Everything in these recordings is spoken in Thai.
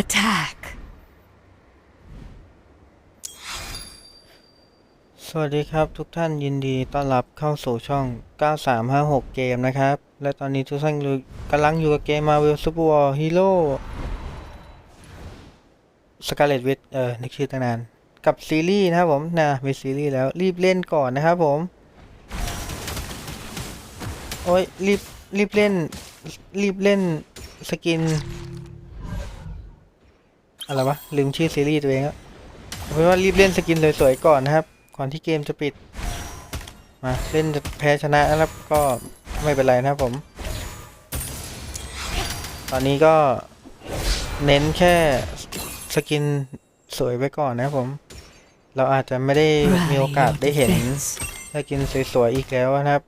Attack. สวัสดีครับทุกท่านยินดีต้อนรับเข้าสู่ช่อง 9356 เกมนะครับ และตอนนี้ทุกท่านกำลังอยู่กับเกม Marvel Super War Hero Scarlet Witch เออนึกชื่อตั้งนาน กับซีรีส์นะครับผมนะมีซีรีส์แล้วรีบเล่นก่อนนะครับผม โอ้ยรีบรีบเล่นรีบเล่นสกิน อะไรวะ ลืมชื่อซีรีส์ตัวเองแล้วเอาเป็นว่ารีบเล่นสกินสวยๆก่อนนะครับ ก่อนที่เกมจะปิด มาเล่นจะแพ้ชนะนะครับก็ไม่เป็นไรนะครับผม ตอนนี้ก็เน้นแค่สกินสวยไว้ก่อนนะครับผม เราอาจจะไม่ได้มีโอกาสได้เห็นสกินสวยๆอีกแล้วนะครับ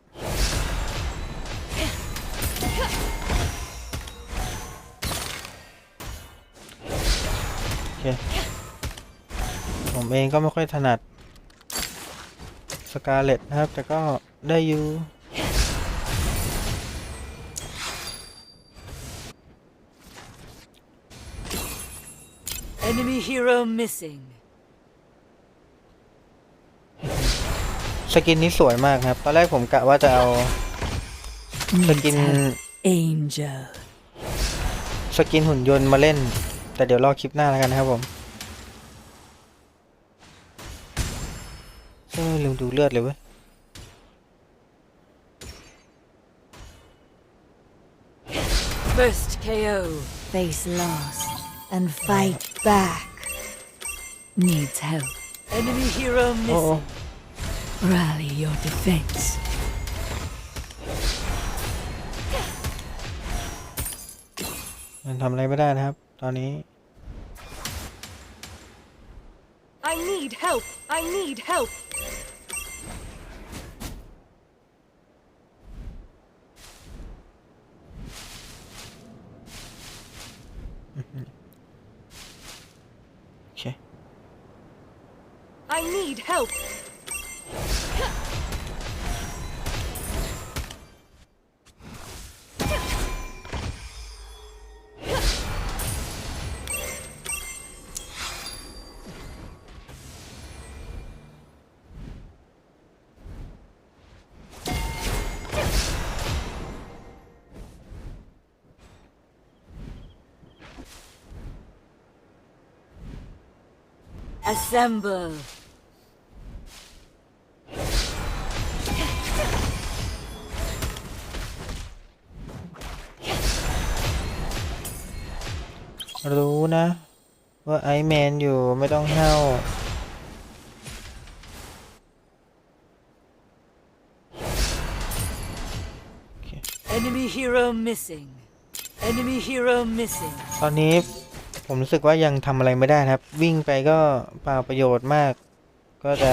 เองก็ไม่ค่อยถนัดสกาเลตนะครับ แต่ก็ได้อยู่ Enemy hero missing. สกินนี้สวยมากครับ ตอนแรกผมกะว่าจะเอาส Needs กิน help. Angel. สกินหุ่นยนต์มาเล่น แต่เดี๋ยวรอคลิปหน้าแล้วกันนะครับผม ลืมดูเลือดเลยเว้ย First KO. Face lost and fight back. Needs help. Enemy hero โอ้โอ้ missing. Rally your defense. มันทำอะไรไม่ได้นะครับ ตอนนี้ I need help. I need help. Mm-hmm. okay. I need help. Assemble. รู้นะ ว่าไอแมนอยู่ไม่ต้องเห้าว Enemy hero missing. Enemy hero missing. ตอนนี้ ผมรู้สึกว่ายังทำอะไรไม่ได้นะครับ วิ่งไปก็เปล่าประโยชน์มาก ก็จะ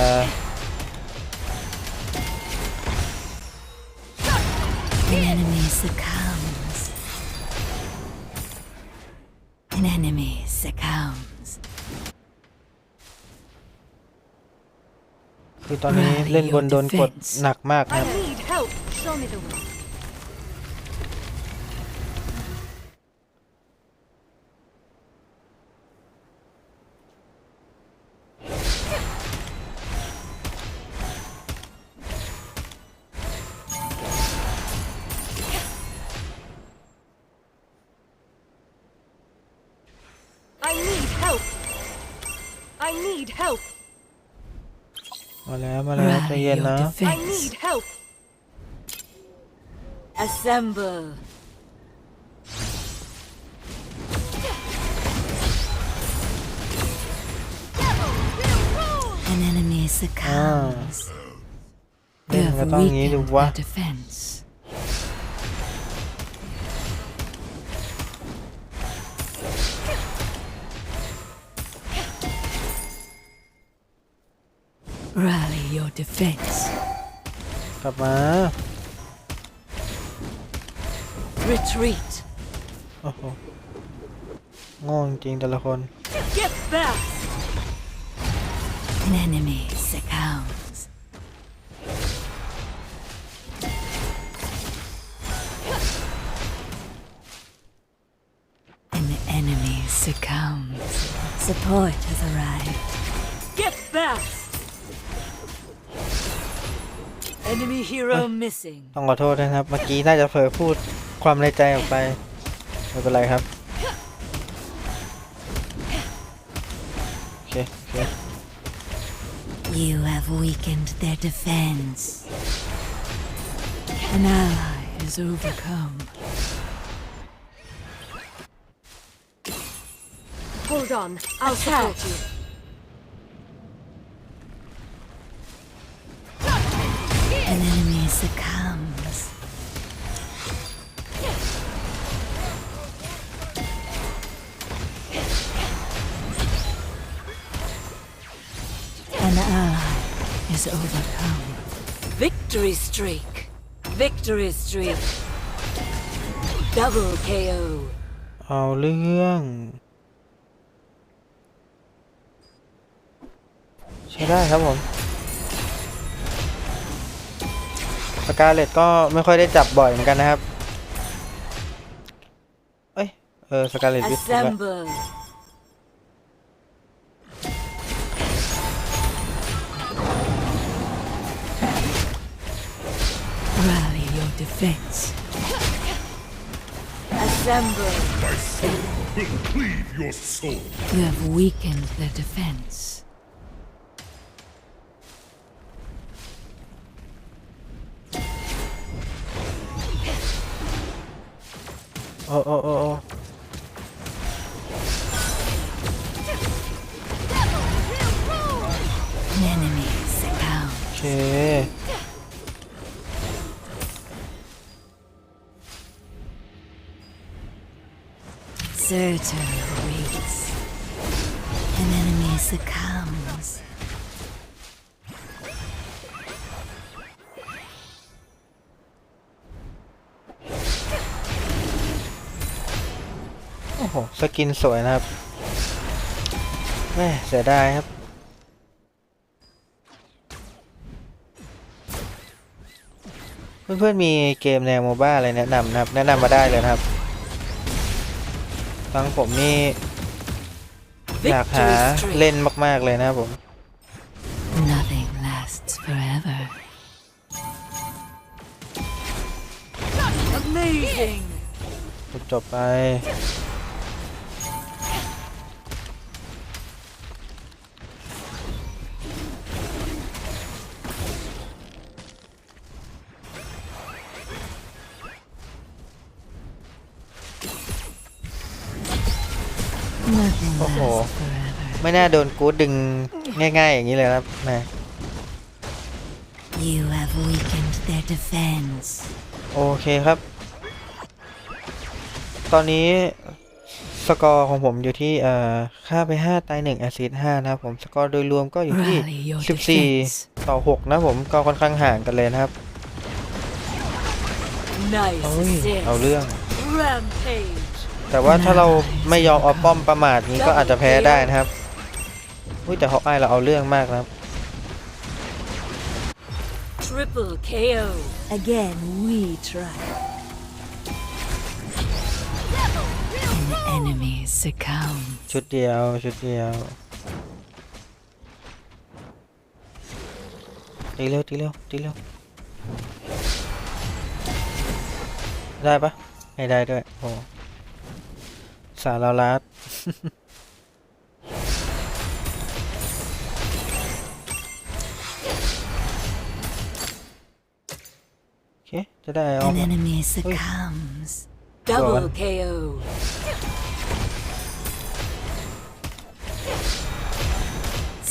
An enemy succumbs. An enemy succumbs. คือตอนนี้เล่นบนโดนกดหนักมากค I รับ need help. มาแล้วมาแล้วใจ Rally เย็น your นะ I defense. need help. Assemble. An enemy succumbs. เล่น You ก็ have ต้องงี้ดู weakened วะ their defense. Rally your defense. กลับมา Retreat. โอ้โหโง่จริงๆแต่ละคน Get back. An enemy succumbs. An enemy enemy succumbs. Support has arrived. Get back! Enemy hero missing. ต้องขอโทษนะครับ เมื่อกี้น่าจะเผลอพูดความในใจออกไปไม่เป็นไรครับ โอเคโอเค You have weakened their defense. An ally is overcome. Hold on. I'll support you. succumbs. An ally is overcome. Victory streak. Victory streak. Double KO. เอาเรื่อง ใช้ได้ครับผม สกาเลตก็ไม่ค่อยได้จับบ่อยเหมือนกันนะครับ เอ้ย เออสกาเลตวิท Assemble. Rally your defense. Assemble. My soul will cleave your soul. You have weakened their defense. oh, oh, oh. Okay. Surgery waits. An enemy's account. สกินสวยนะครับแม่เสียดายครับ เพื่อนๆมีเกมแนวโมบ้าอะไรแนะนำนะครับ แนะนำมาได้เลยนะครับฟังผมนี่อยากหา Victory streak. เล่นมาก ๆ เลยนะครับผม Nothing lasts forever. Amazing! จบไป Nothing Oh. lasts forever. ไม่น่าโดนกู๊ดดึงง่ายๆอย่างนี้เลยนะครับแหม You have weakened their defense. โอเคครับ ตอนนี้สกอร์ของผมอยู่ที่เอ่อค่าไป 5 ตาย1แอซิด5นะครับผมสกอร์โดยรวมก็อยู่ที่ Rally your defense. 14 ต่อ 6 นะผมก็ค่อนข้างห่างกันเลยนะครับ Nice โอ้ย assist. เอาเรื่อง Rampage. แต่ว่าถ้าเราไม่ยอมเอาป้อมประมาทนี้ก็อาจจะแพ้ได้นะครับอุ้ยแต่ฮอกอายเราเอาเรื่องมากนะครับ Triple KO. Again, we try. An enemy succumbs. ชุดเดียวชุดเดียวตีเร็วตีเร็วตีเร็วได้ปะไม่ได้ด้วยโอ้ สารเราลัด โอเค จะได้เอา An enemy succumbs. Double Double KO.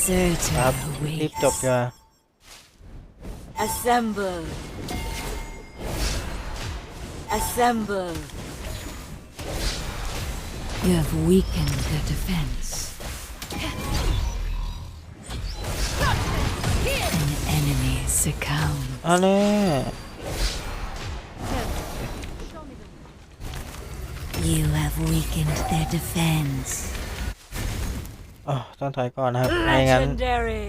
Surtur ครับ รีบจบ awaits. ดีกว่า Assemble. Assemble. You have weakened their defense. An enemy succumbs. อันนี้ You have weakened their defense. อ๋อต้องถอยก่อนนะครับ ไม่งั้น Legendary.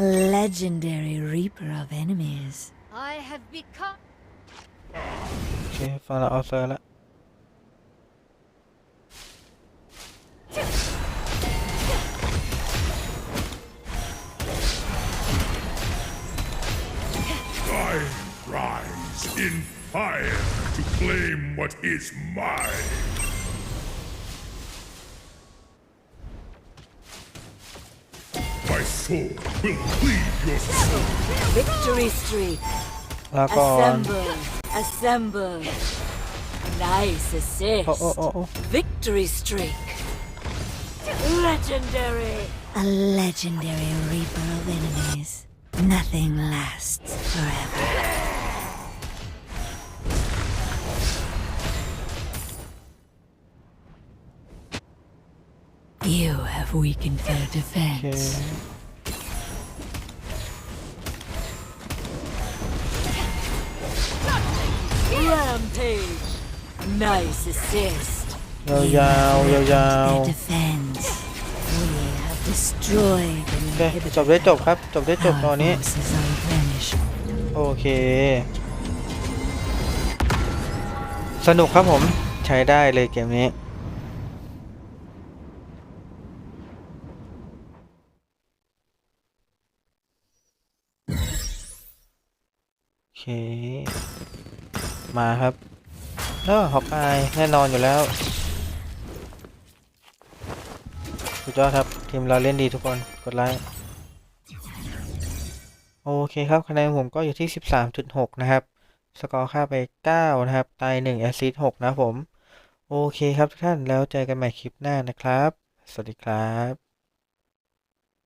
A legendary reaper of enemies. I have become. โอเค ฟังเราเอาเซอร์แล้ว fire to claim what is mine. My soul will plead your soul. Victory streak. Assemble. Assemble. Nice assist. Oh, oh, oh, oh. Victory streak. Legendary. A legendary reaper of enemies. Nothing lasts forever. You have weakened their โอเค defense. Rampage. Nice assist. ยาวๆยาว Their defense. We have destroyed ๆ an โอเค inhibitor. จบได้จบครับ จบได้จบตอน Our นี้ forces are replenished. โอเค สนุกครับผม ใช้ได้เลยเกมนี้ เค มาครับเออฮอกอายแน่นอนอยู่แล้วสุดยอดครับ ทีมเราเล่นดีทุกคน กดไลค์ โอเคครับ คะแนนผมก็อยู่ที่ 13.6 นะครับ สกอร์ค่าไป 9 นะครับ ตาย1แอสซิสต์6นะผม โอเคครับทุกท่านแล้วเจอกันใหม่คลิปหน้านะครับ สวัสดีครับ